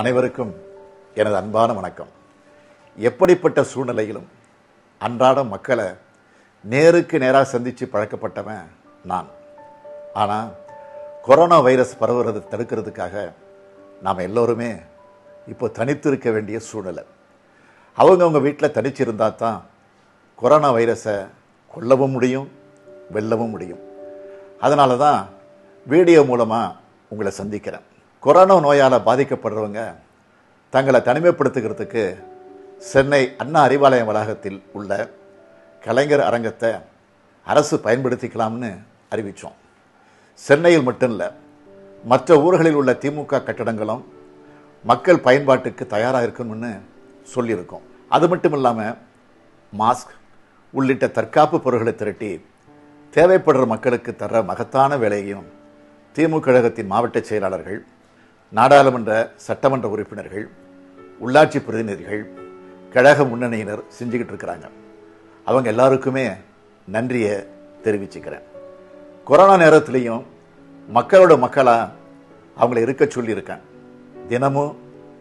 அனைவருக்கும் எனது அன்பான வணக்கம். எப்படிப்பட்ட சூழ்நிலையிலும் அன்றாட மக்களை நேருக்கு நேராக சந்தித்து பழக்கப்பட்டவன் நான். ஆனால் கொரோனா வைரஸ் பரவுறது தடுக்கிறதுக்காக நாம் எல்லோருமே இப்போ தனித்து இருக்க வேண்டிய சூழ்நிலை. அவங்கவுங்க வீட்டில் தனிச்சிருந்தால் தான் கொரோனா வைரஸை கொல்லவும் முடியும் வெல்லவும் முடியும். அதனால தான் வீடியோ மூலமாக உங்களை சந்திக்கிறேன். கொரோனா நோயால் பாதிக்கப்படுறவங்க தங்களை தனிமைப்படுத்துகிறதுக்கு சென்னை அண்ணா அறிவாலயம் வளாகத்தில் உள்ள கலைஞர் அரங்கத்தை அரசு பயன்படுத்திக்கலாம்னு அறிவித்தோம் சென்னையில் மட்டும் இல்லை மற்ற ஊர்களில் உள்ள திமுக கட்டடங்களும் மக்கள் பயன்பாட்டுக்கு தயாராக இருக்கணும்னு சொல்லியிருக்கோம். அது மட்டும் இல்லாமல் மாஸ்க் உள்ளிட்ட தற்காப்பு பொருட்களை திரட்டி தேவைப்படுற மக்களுக்கு தர மகத்தான வேலையையும் திமுக கழகத்தின் மாவட்ட செயலாளர்கள் நாடாளுமன்ற சட்டமன்ற உறுப்பினர்கள் உள்ளாட்சி பிரதிநிதிகள் கழக முன்னணியினர் செஞ்சுக்கிட்டு இருக்கிறாங்க. அவங்க எல்லாருக்குமே நன்றியை தெரிவிச்சுக்கிறேன். கொரோனா நேரத்துலேயும் மக்களோட மக்களாக அவங்கள இருக்க சொல்லியிருக்கேன். தினமும்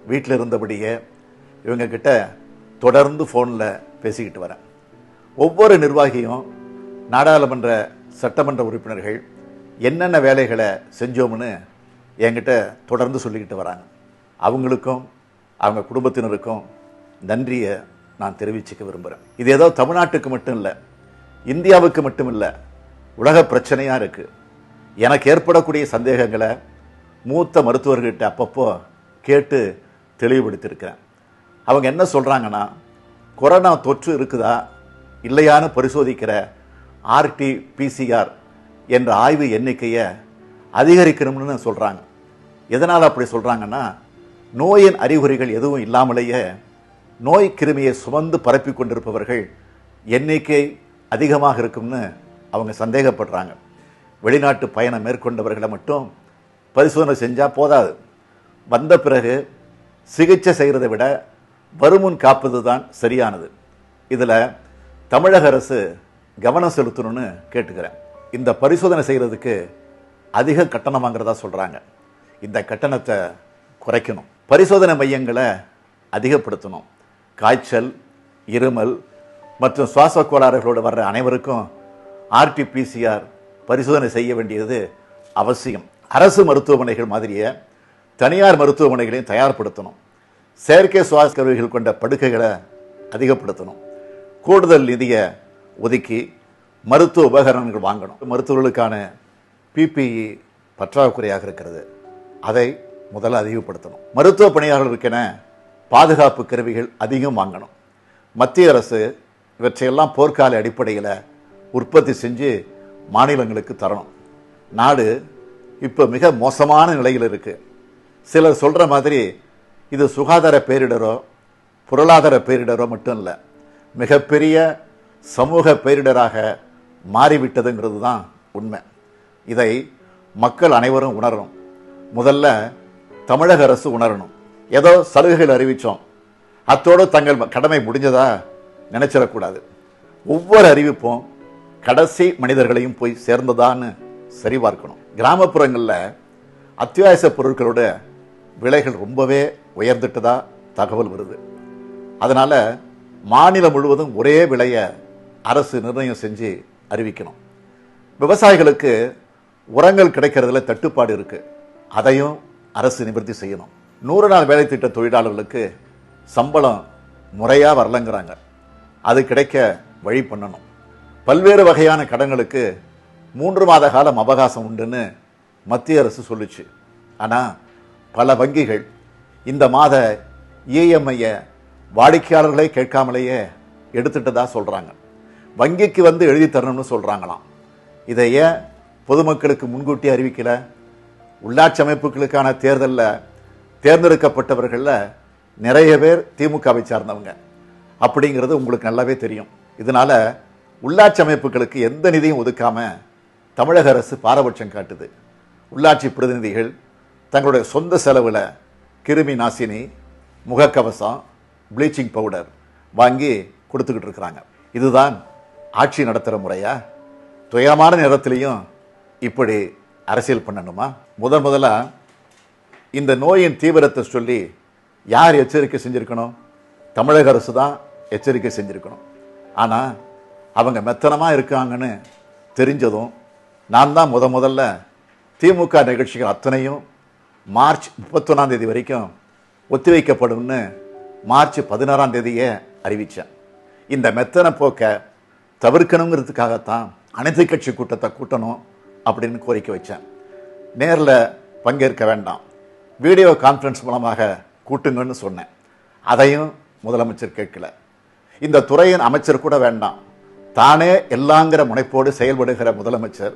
வீட்டில் இருந்தபடியே இவங்கக்கிட்ட தொடர்ந்து ஃபோனில் பேசிக்கிட்டு வரேன். ஒவ்வொரு நிர்வாகியும் நாடாளுமன்ற சட்டமன்ற உறுப்பினர்கள் என்னென்ன வேலைகளை செஞ்சோம்னு என்கிட்ட தொடர்ந்து சொல்லிக்கிட்டு வராங்க. அவங்களுக்கும் அவங்க குடும்பத்தினருக்கும் நன்றியை நான் தெரிவிச்சுக்க விரும்புகிறேன் இது ஏதோ தமிழ்நாட்டுக்கு மட்டும் இல்லை இந்தியாவுக்கு மட்டும் இல்லை உலக பிரச்சனையாக இருக்குது எனக்கு ஏற்படக்கூடிய சந்தேகங்களை மூத்த மருத்துவர்கிட்ட அப்பப்போ கேட்டு தெளிவுபடுத்தியிருக்கிறேன். அவங்க என்ன சொல்கிறாங்கன்னா கொரோனா தொற்று இருக்குதா இல்லையான்னு பரிசோதிக்கிற ஆர்டி பிசிஆர் என்ற ஆய்வு எண்ணிக்கையை அதிகரிக்கணும்னு சொல்கிறாங்க எதனால் அப்படி சொல்கிறாங்கன்னா நோயின் அறிகுறிகள் எதுவும் இல்லாமலேயே நோய் கிருமியை சுமந்து பரப்பி கொண்டிருப்பவர்கள் எண்ணிக்கை அதிகமாக இருக்கும்னு அவங்க சந்தேகப்படுறாங்க. வெளிநாட்டு பயணம் மேற்கொண்டவர்களை மட்டும் பரிசோதனை செஞ்சால் போதாது. வந்த பிறகு சிகிச்சை செய்கிறதை விட வருமுன் காப்பது தான் சரியானது. இதில் தமிழக அரசு கவனம் செலுத்தணும்னு கேட்டுக்கிறேன். இந்த பரிசோதனை செய்கிறதுக்கு அதிக கட்டணம் வாங்குறதா சொல்கிறாங்க இந்த கட்டணத்தை குறைக்கணும். பரிசோதனை மையங்களை அதிகப்படுத்தணும். காய்ச்சல் இருமல் மற்றும் சுவாச கோளாறுகளோடு வர்ற அனைவருக்கும் ஆர்டிபிசிஆர் பரிசோதனை செய்ய வேண்டியது அவசியம். அரசு மருத்துவமனைகள் மாதிரியே தனியார் மருத்துவமனைகளையும் தயார்படுத்தணும். செயற்கை சுவாச கருவிகள் கொண்ட படுக்கைகளை அதிகப்படுத்தணும். கூடுதல் நிதியை ஒதுக்கி மருத்துவ உபகரணங்கள் வாங்கணும். மருத்துவர்களுக்கான பிபிஇ பற்றாக்குறையாக இருக்கிறது. அதை முதல்ல அதிகப்படுத்தணும். மருத்துவ பணியாளர்களுக்கென பாதுகாப்பு கருவிகள் அதிகம் வாங்கணும். மத்திய அரசு இவற்றையெல்லாம் போர்க்கால அடிப்படையில் உற்பத்தி செஞ்சு மாநிலங்களுக்கு தரணும். நாடு இப்போ மிக மோசமான நிலையில் இருக்குது சிலர் சொல்கிற மாதிரி இது சுகாதார பேரிடரோ பொருளாதார பேரிடரோ மட்டும் இல்லை மிகப்பெரிய சமூக பேரிடராக மாறிவிட்டதுங்கிறது தான் உண்மை. இதை மக்கள் அனைவரும் உணரணும். முதல்ல தமிழக அரசு உணரணும். ஏதோ சலுகைகள் அறிவித்தோம் அத்தோடு தங்கள் கடமை முடிஞ்சதா நினைச்சிடக்கூடாது. ஒவ்வொரு அறிவிப்பும் கடைசி மனிதர்களையும் போய் சேர்ந்ததான்னு சரிபார்க்கணும். கிராமப்புறங்களில் அத்தியாவசிய பொருட்களோட விலைகள் ரொம்பவே உயர்ந்துட்டதா தகவல் வருது. அதனால் மாநிலம் முழுவதும் ஒரே விலையை அரசு நிர்ணயம் செஞ்சு அறிவிக்கணும். விவசாயிகளுக்கு உரங்கள் கிடைக்கிறதுல தட்டுப்பாடு இருக்குது அதையும் அரசு நிவர்த்தி செய்யணும். நூறு நாள் வேலை திட்ட தொழிலாளர்களுக்கு சம்பளம் முறையாக வரலங்கிறாங்க. அது கிடைக்க வழி பண்ணணும். பல்வேறு வகையான கடன்களுக்கு மூன்று மாத காலம் அவகாசம் உண்டுன்னு மத்திய அரசு சொல்லுச்சு. ஆனால் பல வங்கிகள் இந்த மாத இஎம்ஐயை வாடிக்கையாளர்களே கேட்காமலேயே எடுத்துட்டதா சொல்கிறாங்க வங்கிக்கு வந்து எழுதி தரணும்னு சொல்கிறாங்களாம் இதை ஏன் பொதுமக்களுக்கு முன்கூட்டி அறிவிக்கல உள்ளாட்சி அமைப்புகளுக்கான தேர்தலில் தேர்ந்தெடுக்கப்பட்டவர்களில் நிறைய பேர் திமுகவை சார்ந்தவங்க. அப்படிங்கிறது உங்களுக்கு நல்லாவே தெரியும். இதனால உள்ளாட்சி அமைப்புகளுக்கு எந்த நிதியும் ஒதுக்காமல் தமிழக அரசு பாரபட்சம் காட்டுது. உள்ளாட்சி பிரதிநிதிகள் தங்களுடைய சொந்த செலவில் கிருமி நாசினி முகக்கவசம் ப்ளீச்சிங் பவுடர் வாங்கி கொடுத்துக்கிட்டு இருக்கிறாங்க. இதுதான் ஆட்சி நடத்துகிற முறையா? துயரமான நேரத்திலையும் இப்படி அரசியல் பண்ணணுமா? முதன் முதலாக இந்த நோயின் தீவிரத்தை சொல்லி யார் எச்சரிக்கை செஞ்சுருக்கணும்? தமிழக அரசு தான் எச்சரிக்கை செஞ்சுருக்கணும். ஆனால் அவங்க மெத்தனமாக இருக்காங்கன்னு தெரிஞ்சதும் நான் தான் முத முதல்ல திமுக நிகழ்ச்சிகள் அத்தனையும் மார்ச் முப்பத்தொன்னாம் தேதி வரைக்கும் ஒத்திவைக்கப்படும்னு மார்ச் பதினாறாம் தேதியே அறிவித்தேன் இந்த மெத்தன போக்கை தவிர்க்கணுங்கிறதுக்காகத்தான் அனைத்து கட்சி கூட்டத்தை கூட்டணும். அப்படின்னு கோரிக்கை வச்சேன். நேரில் பங்கேற்க வேண்டாம். வீடியோ கான்ஃபரன்ஸ் மூலமாக கூட்டுங்கன்னு சொன்னேன். அதையும் முதலமைச்சர் கேட்கல. இந்த துறையின் அமைச்சர் கூட வேண்டாம். தானே எல்லாங்கிற முனைப்போடு செயல்படுகிற முதலமைச்சர்